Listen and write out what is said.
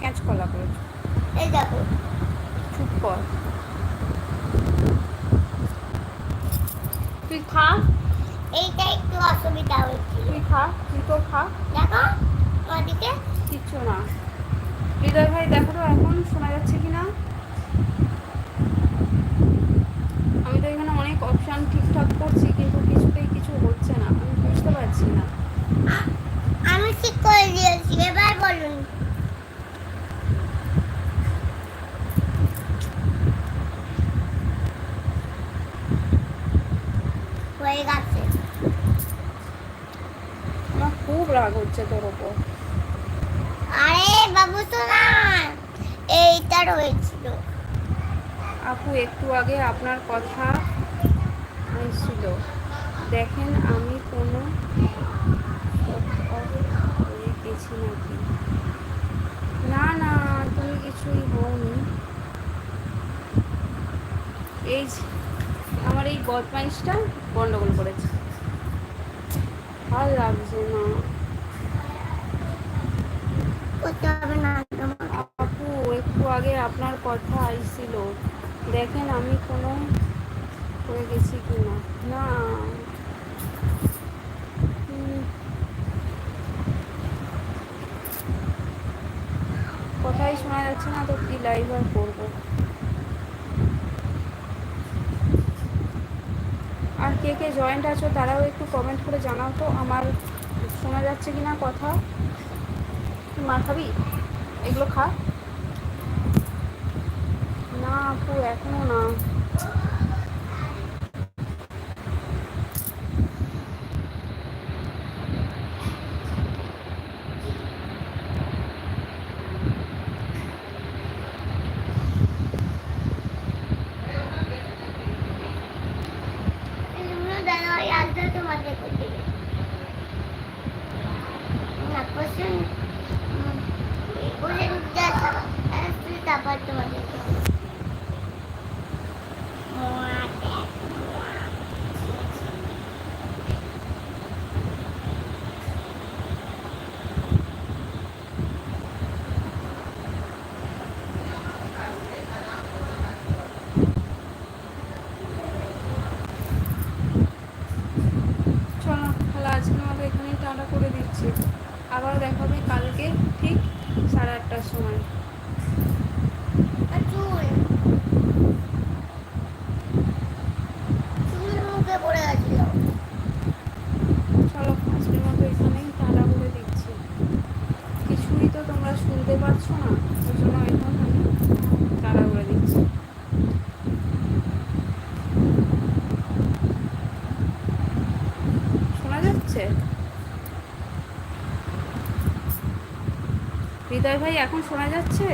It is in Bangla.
কাঁচকলা করেছি এই দেখো। চুপ কর। তুই খা। এইটা একটু অসুবিধা তুই খা তুই তো খা। দেখো ওদিকে কিচ্ছু না। হৃদয় ভাই দেখো তো এখন শোনা যাচ্ছে কি না আমি তো এখানে অনেক অপশান ঠিকঠাক করছি কিন্তু কিছুতেই কিছু হচ্ছে না আমি বুঝতে পারছি না আ- আমি ঠিক করে দিয়েছি এবার বলুন হয়ে গেছে। আমার খুব রাগ হচ্ছে তোর ওপর। আরে বাবু সোনা এইটা রয়েছিল। আপু একটু আগে আপনার কথা হয়েছিল। দেখেন আমি কোনো গেছি নাকি? না না তুমি কিছুই হওনি এই আমার এই বদমাইশটা গন্ডগোল করেছে। ভালো লাগছে না। করতে হবে না আপু একটু আগে আপনার কথা আইছিল। দেখেন আমি কোনো হয়ে গেছি কি না। না। কথাই শোনা যাচ্ছে না তো কি লাইভ আর করব আর কে কে জয়েন্ট আছো তারাও একটু কমেন্ট করে জানাও তো। আমার শোনা যাচ্ছে কি না কথা? মা খাবি? এগুলো খা। না আপু, এখনও না এগুলো দাদা ওই আসতে তোমাদের করতে না কোশ্চেন বলে আসলে তারপর তোমাদের চলো তাহলে আজকে মতো এখানেই দিচ্ছি আবার দেখা হবে কালকে ঠিক সাড়ে আটটার সময়। চুল আজকের মতো এখানেই করে দিচ্ছি। কিছুই তো তোমরা শুনতে পাচ্ছ না ওই জন্য এখন আমি টাটা করে দিচ্ছি। শোনা যাচ্ছে? হৃদয় ভাই এখন শোনা যাচ্ছে?